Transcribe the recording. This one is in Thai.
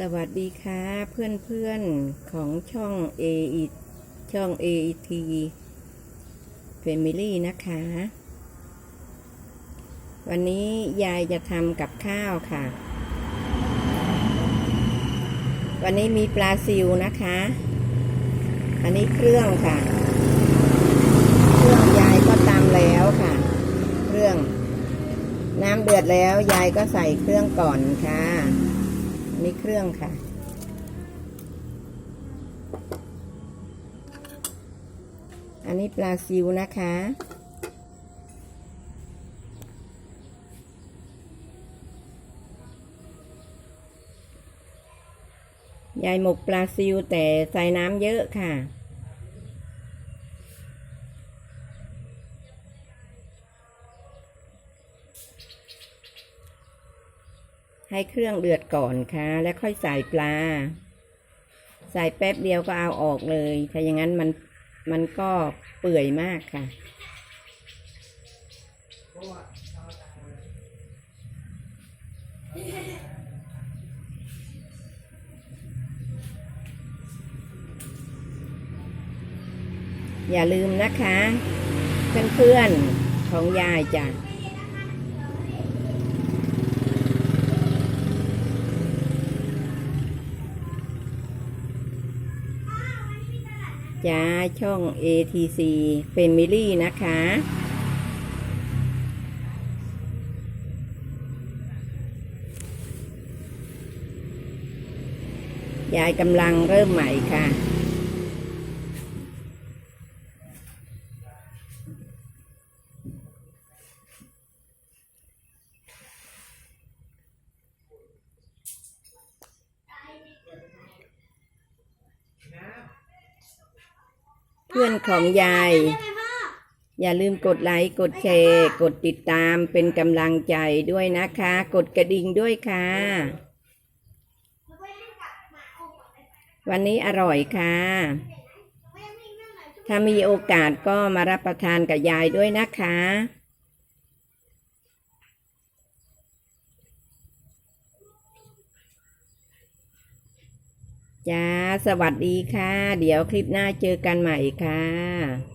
สวัสดีค่ะเพื่อนเพื่อนๆของช่อง A ช่อง AET Family นะคะ วันนี้ยายจะทำกับข้าวค่ะ วันนี้มีปลาซิวนะคะ อันนี้เครื่องค่ะ เครื่องยายก็ตำแล้วค่ะ เครื่อง น้ำเดือดแล้วยายก็ใส่เครื่องก่อนค่ะ มีเครื่องค่ะ อันนี้ปลาซิวนะคะ ยายหมกปลาซิวแต่ใส่น้ำเยอะค่ะ ให้เครื่องเดือดก่อนค่ะ แล้วค่อยใส่ปลา ใส่แป๊บเดียวก็เอาออกเลย ถ้าอย่างนั้นมันมันก็เปื่อยมากค่ะ อย่าลืมนะคะ เพื่อนๆของยายจ้ะ จ้า ช่อง ATC Family นะคะ ยายกำลังเริ่มใหม่ค่ะ พื่อนของยาย อย่าลืมกดไลค์กดแชร์กดติดตามเป็นกำลังใจด้วยนะคะ กดกระดิ่งด้วยค่ะ วันนี้อร่อยค่ะ ถ้ามีโอกาสก็มารับประทานกับยายด้วยนะคะ จ้า สวัสดีค่ะ เดี๋ยวคลิปหน้าเจอกันใหม่ค่ะ